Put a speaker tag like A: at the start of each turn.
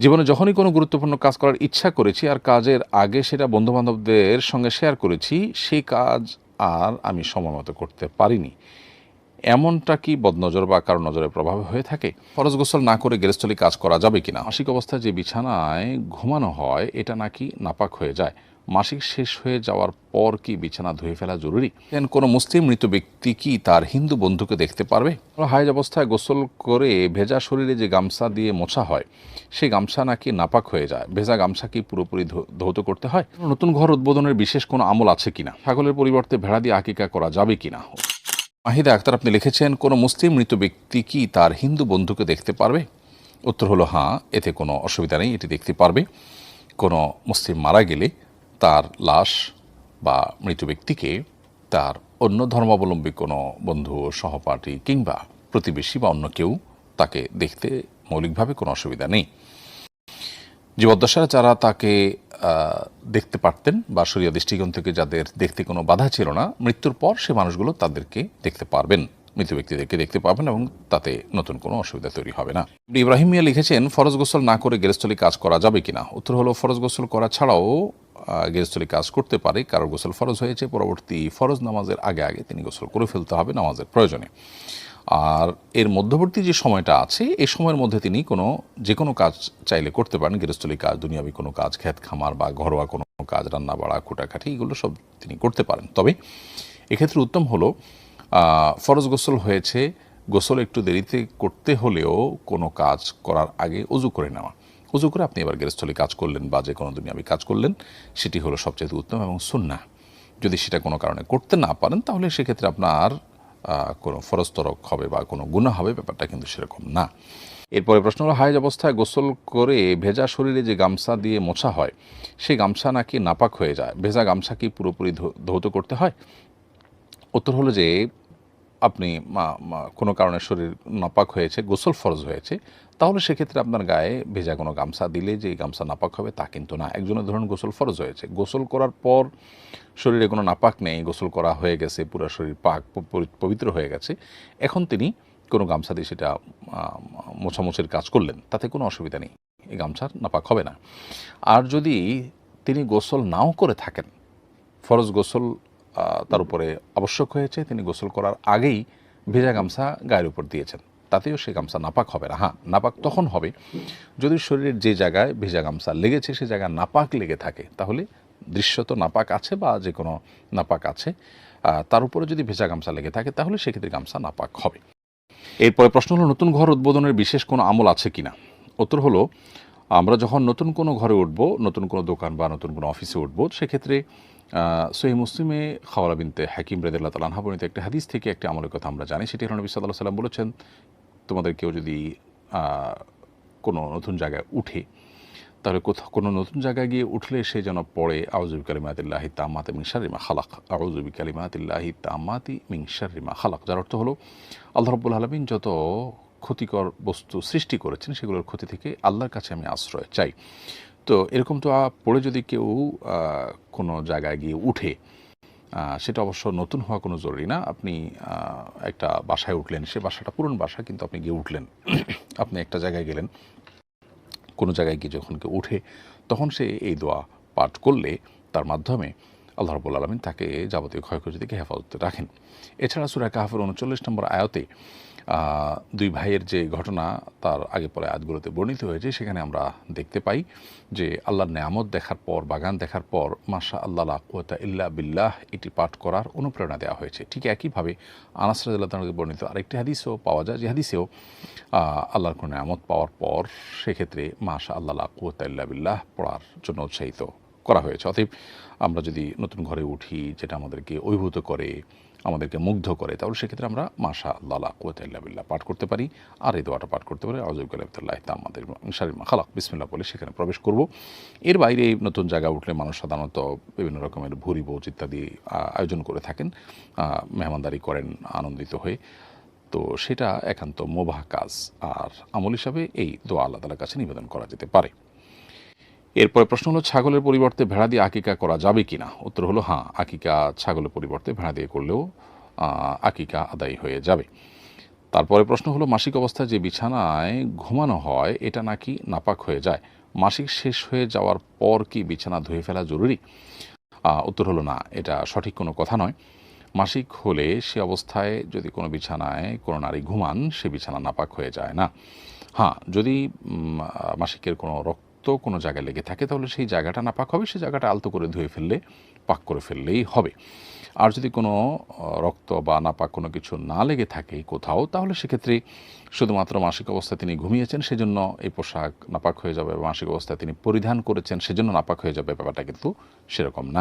A: জীবনে যখনই কোনো গুরুত্বপূর্ণ কাজ করার ইচ্ছা করেছি আর কাজের আগে সেটা বন্ধুবান্ধবদের সঙ্গে শেয়ার করেছি, সেই কাজ আর আমি সময় মতো করতে পারিনি। এমনটা কি বদনজর বা কারও নজরের প্রভাবে হয়ে থাকে? ফরজ গোসল না করে গেরস্থলি কাজ করা যাবে কিনা? মাসিক অবস্থায় যে বিছানায় ঘুমানো হয়, এটা নাকি নাপাক হয়ে যায়। মাসিক শেষ হয়ে যাওয়ার পর কি বিছানা ধুয়ে ফেলা জরুরি? দেন কোনো মুসলিম মৃত ব্যক্তি কি তার হিন্দু বন্ধুকে দেখতে পারবে? হায়জ অবস্থায় গোসল করে ভেজা শরীরে যে গামছা দিয়ে মোছা হয় সেই গামছা নাকি নাপাক হয়ে যায়। ভেজা গামছা কি পুরোপুরি ধৌত করতে হয়? নতুন ঘর উদ্বোধনের বিশেষ কোনো আমল আছে কিনা? ছাগলের পরিবর্তে ভেড়া দিয়ে আকিকা করা যাবে কিনা? মাহিদা আক্তার, আপনি লিখেছেন, কোনো মুসলিম মৃত ব্যক্তি কি তার হিন্দু বন্ধুকে দেখতে পারবে? উত্তর হলো হ্যাঁ এতে কোনো অসুবিধা নেই, এটি দেখতে পারবে। কোনো মুসলিম মারা গেলে তার লাশ বা মৃত ব্যক্তিকে তার অন্য ধর্মাবলম্বী কোনো বন্ধু, সহপাঠী কিংবা প্রতিবেশী বা অন্য কেউ তাকে দেখতে মৌলিকভাবে কোনো অসুবিধা নেই। জীবদ্দশায় যারা তাকে দেখতে পারতেন বা সরিয়া দৃষ্টিকোণ থেকে যাদের দেখতে কোনো বাধা ছিল না, মৃত্যুর পর সে মানুষগুলো তাদেরকে দেখতে পারবেন। মৃত ব্যক্তিদেরকে দেখতে পাবেন এবং তাতে নতুন কোনো অসুবিধা তৈরি হবে না। ইব্রাহিম মিয়া লিখেছেন, ফরজ গোসল না করে গেরস্থলি কাজ করা যাবে কিনা? উত্তর হলো, ফরজ গোসল করা ছাড়াও আহ, গেরস্থলি কাজ করতে পারে কারোর গোসল ফরজ হয়েছে পরবর্তী ফরজ নামাজের আগে আগে তিনি গোসল করে ফেলতে হবে নামাজের প্রয়োজনে। আর এর মধ্যবর্তী যে সময়টা আছে এই সময়ের মধ্যে তিনি কোনো যে কোনো কাজ চাইলে করতে পারেন গৃহস্থলী কাজ দুনিয়াবি কোনো কাজ ক্ষেত খামার বা ঘরোয়া কোনো কাজ রান্না বাড়া কুটাকাটি এগুলো সব তিনি করতে পারেন। তবে এক্ষেত্রে উত্তম হলো ফরজ গোসল হয়েছে গোসল একটু দেরিতে করতে হলেও কোনো কাজ করার আগে অজু করে নেওয়া। অজু করে আপনি এবার গৃহস্থলী কাজ করলেন বা যে কোনো দুনিয়াবি কাজ করলেন, সেটি হলো সবচেয়ে উত্তম এবং সুন্না যদি সেটা কোনো কারণে করতে না পারেন, তাহলে সেক্ষেত্রে আপনার কোনো ফরস্তরক হবে বা কোনো গুণা হবে, ব্যাপারটা কিন্তু সেরকম না। এরপরে প্রশ্ন হলো, হায়জ অবস্থায় গোসল করে ভেজা শরীরে যে গামছা দিয়ে মোছা হয়, সেই গামছা নাকি নাপাক হয়ে যায়? ভেজা গামছা কি পুরোপুরি ধৌত করতে হয়? উত্তর হলো যে আপনি কোনো কারণে শরীর নাপাক হয়েছে, গোসল ফরজ হয়েছে, তাহলে সেক্ষেত্রে আপনার গায়ে ভেজা কোনো গামছা দিলে যে গামছা নাপাক হবে তা কিন্তু না। একজনের ধরুন গোসল ফরজ হয়েছে, গোসল করার পর শরীরে কোনো নাপাক নেই, গোসল করা হয়ে গেছে, পুরো শরীর পাক পবিত্র হয়ে গেছে, এখন তিনি কোনো গামছা দিয়ে সেটা মোছামুছির কাজ করলেন, তাতে কোনো অসুবিধা নেই, এই গামছার নাপাক হবে না। আর যদি তিনি গোসল নাও করে থাকেন, ফরজ গোসল তার উপরে আবশ্যক হয়েছে। তিনি গোসল করার আগেই ভেজা গামছা গায়ের উপর দিয়েছেন। তাতেও সে গামছা নাপাক হবে না। হ্যাঁ নাপাক তখন হবে। যদি শরীরের যে জায়গায় ভেজা গামছা লেগেছে, সে জায়গায় নাপাক লেগে থাকে, তাহলে দৃশ্যত নাপাক আছে বা যে কোনো নাপাক আছে। তার উপরে যদি ভেজা গামছা লেগে থাকে, তাহলে সেক্ষেত্রে গামছা নাপাক হবে। এরপরে প্রশ্ন হলো, নতুন ঘর উদ্বোধনের বিশেষ কোনো আমল আছে কিনা? উত্তর হলো, আমরা যখন নতুন কোনো ঘরে উঠবো, নতুন কোনো দোকান বা নতুন কোনো অফিসে উঠবো, সেক্ষেত্রে সহি মুসলিমে খাওয়ালা বিনতে হাকিম রেদুল্লাহ তালাহা বর্ণিত একটি হাদিস থেকে একটি আমলের কথা আমরা জানি। সেটি হলো নবী সাল্লাহ সাল্লাম বলেছেন, তোমাদের কেউ যদি কোনো নতুন জায়গায় উঠে, তাহলে কোথাও কোনো নতুন জায়গায় গিয়ে উঠলে সে যেন পড়ে আউজুবি কালিমাতিল্লাহি তামাতে মিংসারিমা খালাক। আউজুবি কালিমাতিল্লাহি তামাতি মিংসারিমা খালাক, যার অর্থ হলো, আল্লাহ রব্বুল আলমিন যত ক্ষতিকর বস্তু সৃষ্টি করেছেন, সেগুলোর ক্ষতি থেকে আল্লাহর কাছে আমি আশ্রয় চাই। তো এরকম তো পড়ে যদি কেউ কোনো জায়গায় গিয়ে উঠে সেটা অবশ্য নতুন হওয়া কোনো জরুরি না। আপনি একটা বাসায় উঠলেন, সে বাসাটা পুরনো বাসা, কিন্তু আপনি গিয়ে উঠলেন। আপনি একটা জায়গায় গেলেন। কোনো জায়গায় গিয়ে যখন কেউ উঠে তখন সে এই দোয়া পাঠ করলে, তার মাধ্যমে আল্লাহ রবুল আলমিন তাকে যাবতীয় ক্ষয়ক্ষতি থেকে হেফাজতে রাখেন। এছাড়া সুরা কাহাফের উনচল্লিশ নম্বর আয়তে দুই ভাইয়ের যে ঘটনা, তার আগে পরে আয়াতগুলোতে বর্ণিত হয়েছে, সেখানে আমরা দেখতে পাই যে আল্লাহর নেয়ামত দেখার পর, বাগান দেখার পর মাশা আল্লাহ কুয়াতা ইল্লা বিল্লাহ এটি পাঠ করার অনুপ্রেরণা দেওয়া হয়েছে। ঠিক একইভাবে আনাস বর্ণিত আরেকটি হাদিসও পাওয়া যায়, যে হাদিসেও আল্লাহর কোনো নেয়ামত পাওয়ার পর, সেক্ষেত্রে মাশা আল্লাহ কুয়াতা ইল্লা বিল্লাহ পড়ার জন্য উৎসাহিত। করা হয়েছে। অতএব আমরা যদি নতুন ঘরে উঠি, যেটা আমাদেরকে অভিভূত করে, আমাদেরকে মুগ্ধ করে, তাহলে সেক্ষেত্রে আমরা মাশা আল্লাহ কুয়াতাল্লাহ বিল্লাহ পাঠ করতে পারি। আর এই দোয়াটা পাঠ করতে পারি আজব আলহামদুল্লাহ তা আমাদের শারিমা খালাক। বিসমিল্লাহ বলে সেখানে প্রবেশ করব। এর বাইরে নতুন জায়গা উঠলে মানুষ সাধারণত বিভিন্ন রকমের ভুরি বোচ ইত্যাদি আয়োজন করে থাকেন। মেহমানদারি করেন আনন্দিত হয়ে। তো সেটা একান্ত মোবাহ কাজ। আর আমল হিসাবে এই দোয়া আল্লাহ তালার কাছে নিবেদন করা যেতে পারে। এরপরে প্রশ্ন হলো, ছাগলের পরিবর্তে ভেড়া দিয়ে আকিকা করা যাবে কি না উত্তর হলো হ্যাঁ আকিকা ছাগলের পরিবর্তে ভেড়া দিয়ে করলেও আকিকা আদায় হয়ে যাবে। তারপরে প্রশ্ন হলো, মাসিক অবস্থায় যে বিছানায় ঘুমানো হয়, এটা নাকি নাপাক হয়ে যায়? মাসিক শেষ হয়ে যাওয়ার পর কি বিছানা ধুয়ে ফেলা জরুরি? উত্তর হলো, না, এটা সঠিক কোনো কথা নয়। মাসিক হলে সে অবস্থায় যদি কোনো বিছানায় কোনো নারী ঘুমান, সে বিছানা নাপাক হয়ে যায় না। হ্যাঁ যদি মাসিকের কোনো রক্ত কোনো জায়গায় লেগে থাকে, তাহলে সেই জায়গাটা না পাক হবে, সেই জায়গাটা আলতো করে ধুয়ে ফেললে, পাক করে ফেললেই হবে। আর যদি কোনো রক্ত বা নাপাক কোনো কিছু না লেগে থাকে কোথাও, তাহলে সেক্ষেত্রে শুধুমাত্র মাসিক অবস্থায় তিনি ঘুমিয়েছেন, সেজন্য এই পোশাক নাপাক হয়ে যাবে মাসিক অবস্থায় তিনি পরিধান করেছেন, সেজন্য নাপাক হয়ে যাবে, ব্যাপারটা কিন্তু সেরকম না।